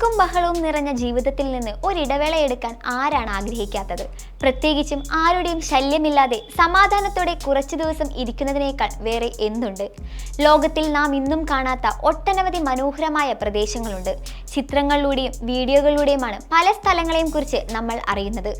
തിരക്കും ബഹളവും നിറഞ്ഞ ജീവിതത്തിൽ നിന്ന് ഒരിടവേള എടുക്കാൻ ആരാണ് ആഗ്രഹിക്കാത്തത്? പ്രത്യേകിച്ചും ആരുടെയും ശല്യമില്ലാതെ സമാധാനത്തോടെ കുറച്ചു ദിവസം ഇരിക്കുന്നതിനേക്കാൾ വേറെ എന്തുണ്ട്? ലോകത്തിൽ നാം ഇന്നും കാണാത്ത ഒട്ടനവധി മനോഹരമായ പ്രദേശങ്ങളുണ്ട്. ചിത്രങ്ങളിലൂടെയും വീഡിയോകളിലൂടെയുമാണ് പല സ്ഥലങ്ങളെയും കുറിച്ച് നമ്മൾ അറിയുന്നത്.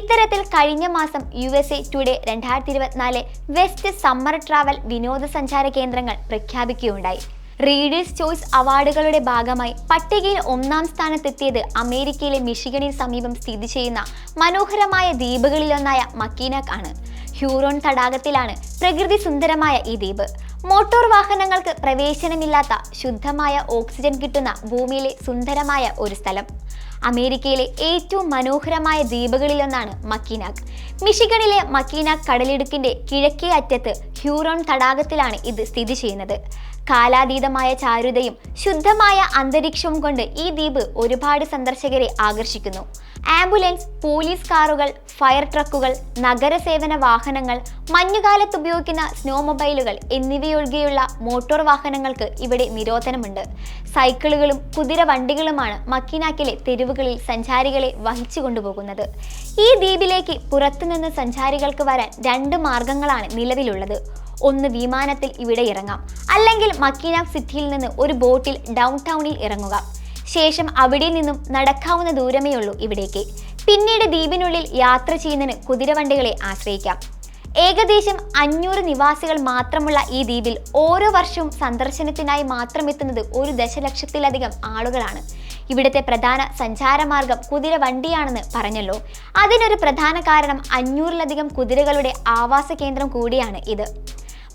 ഇത്തരത്തിൽ കഴിഞ്ഞ മാസം യു എസ് എ ടുഡേ രണ്ടായിരത്തി ഇരുപത്തിനാല് വെസ്റ്റ് സമ്മർ ട്രാവൽ വിനോദസഞ്ചാര കേന്ദ്രങ്ങൾ പ്രഖ്യാപിക്കുകയുണ്ടായി. റീഡേഴ്സ് ചോയ്സ് അവാർഡുകളുടെ ഭാഗമായി പട്ടികയിൽ ഒന്നാം സ്ഥാനത്തെത്തിയത് അമേരിക്കയിലെ മിഷിഗണിന് സമീപം സ്ഥിതി ചെയ്യുന്ന മനോഹരമായ ദ്വീപുകളിലൊന്നായ മക്കീനക് ആണ്. ഹ്യൂറോൺ തടാകത്തിലാണ് പ്രകൃതി സുന്ദരമായ ഈ ദ്വീപ്. മോട്ടോർ വാഹനങ്ങൾക്ക് പ്രവേശനമില്ലാത്ത ശുദ്ധമായ ഓക്സിജൻ കിട്ടുന്ന ഭൂമിയിലെ സുന്ദരമായ ഒരു സ്ഥലം. അമേരിക്കയിലെ ഏറ്റവും മനോഹരമായ ദ്വീപുകളിലൊന്നാണ് മക്കീനാക്. മിഷിഗണിലെ മക്കീനാക് കടലിടുക്കിന്റെ കിഴക്കേ അറ്റത്ത് ഹ്യൂറോൺ തടാകത്തിലാണ് ഇത് സ്ഥിതി ചെയ്യുന്നത്. കാലാതീതമായ ചാരുതയും ശുദ്ധമായ അന്തരീക്ഷവും കൊണ്ട് ഈ ദ്വീപ് ഒരുപാട് സന്ദർശകരെ ആകർഷിക്കുന്നു. ആംബുലൻസ് പോലീസ് കാറുകൾ ഫയർ ട്രക്കുകൾ നഗരസേവന വാഹനങ്ങൾ മഞ്ഞുകാലത്ത് ഉപയോഗിക്കുന്ന സ്നോ മൊബൈലുകൾ എന്നിവയൊഴികെയുള്ള മോട്ടോർ വാഹനങ്ങൾക്ക് ഇവിടെ നിരോധനമുണ്ട്. സൈക്കിളുകളും കുതിര വണ്ടികളുമാണ് മക്കിനാക്കിലെ തെരുവുകളിൽ സഞ്ചാരികളെ വഹിച്ചു കൊണ്ടുപോകുന്നത്. ഈ ദ്വീപിലേക്ക് പുറത്തുനിന്ന് സഞ്ചാരികൾക്ക് വരാൻ രണ്ട് മാർഗങ്ങളാണ് നിലവിലുള്ളത്. ഒന്ന് വിമാനത്തിൽ ഇവിടെ ഇറങ്ങാം. അല്ലെങ്കിൽ മക്കീന സിറ്റിയിൽ നിന്ന് ഒരു ബോട്ടിൽ ഡൗൺ ടൗണിൽ ഇറങ്ങുക. ശേഷം അവിടെ നിന്നും നടക്കാവുന്ന ദൂരമേ ഉള്ളൂ ഇവിടേക്ക്. പിന്നീട് ദ്വീപിനുള്ളിൽ യാത്ര ചെയ്യുന്നതിന് കുതിരവണ്ടികളെ ആശ്രയിക്കാം. ഏകദേശം അഞ്ഞൂറ് നിവാസികൾ മാത്രമുള്ള ഈ ദ്വീപിൽ ഓരോ വർഷവും സന്ദർശനത്തിനായി മാത്രം എത്തുന്നത് ഒരു ദശലക്ഷത്തിലധികം ആളുകളാണ്. ഇവിടുത്തെ പ്രധാന സഞ്ചാരമാർഗം കുതിര വണ്ടിയാണെന്ന് പറഞ്ഞല്ലോ. അതിനൊരു പ്രധാന കാരണം അഞ്ഞൂറിലധികം കുതിരകളുടെ ആവാസ കേന്ദ്രം കൂടിയാണ് ഇത്.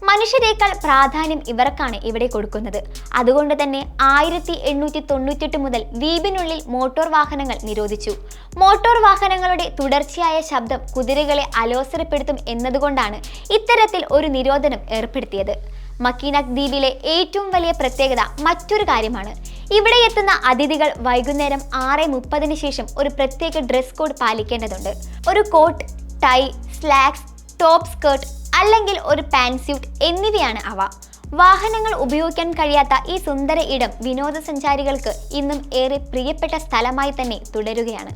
മനുഷ്യരെക്കാൾ പ്രാധാന്യം ഇവർക്കാണ് ഇവിടെ കൊടുക്കുന്നത്. അതുകൊണ്ട് തന്നെ ആയിരത്തി എണ്ണൂറ്റി തൊണ്ണൂറ്റെട്ട് മുതൽ ദ്വീപിനുള്ളിൽ മോട്ടോർ വാഹനങ്ങൾ നിരോധിച്ചു. മോട്ടോർ വാഹനങ്ങളുടെ തുടർച്ചയായ ശബ്ദം കുതിരകളെ അലോസരപ്പെടുത്തും എന്നതുകൊണ്ടാണ് ഇത്തരത്തിൽ ഒരു നിരോധനം ഏർപ്പെടുത്തിയത്. മക്കീനക് ദ്വീപിലെ ഏറ്റവും വലിയ പ്രത്യേകത മറ്റൊരു കാര്യമാണ്. ഇവിടെ എത്തുന്ന അതിഥികൾ വൈകുന്നേരം ആറ് മുപ്പതിന് ശേഷം ഒരു പ്രത്യേക ഡ്രസ് കോഡ് പാലിക്കേണ്ടതുണ്ട്. ഒരു coat tie slacks top skirt അല്ലെങ്കിൽ ഒരു പാൻസ്യൂട്ട് എന്നിവയാണ് അവ. വാഹനങ്ങൾ ഉപയോഗിക്കാൻ കഴിയാത്ത ഈ സുന്ദര ഇടം വിനോദസഞ്ചാരികൾക്ക് ഇന്നും ഏറെ പ്രിയപ്പെട്ട സ്ഥലമായി തന്നെ തുടരുകയാണ്.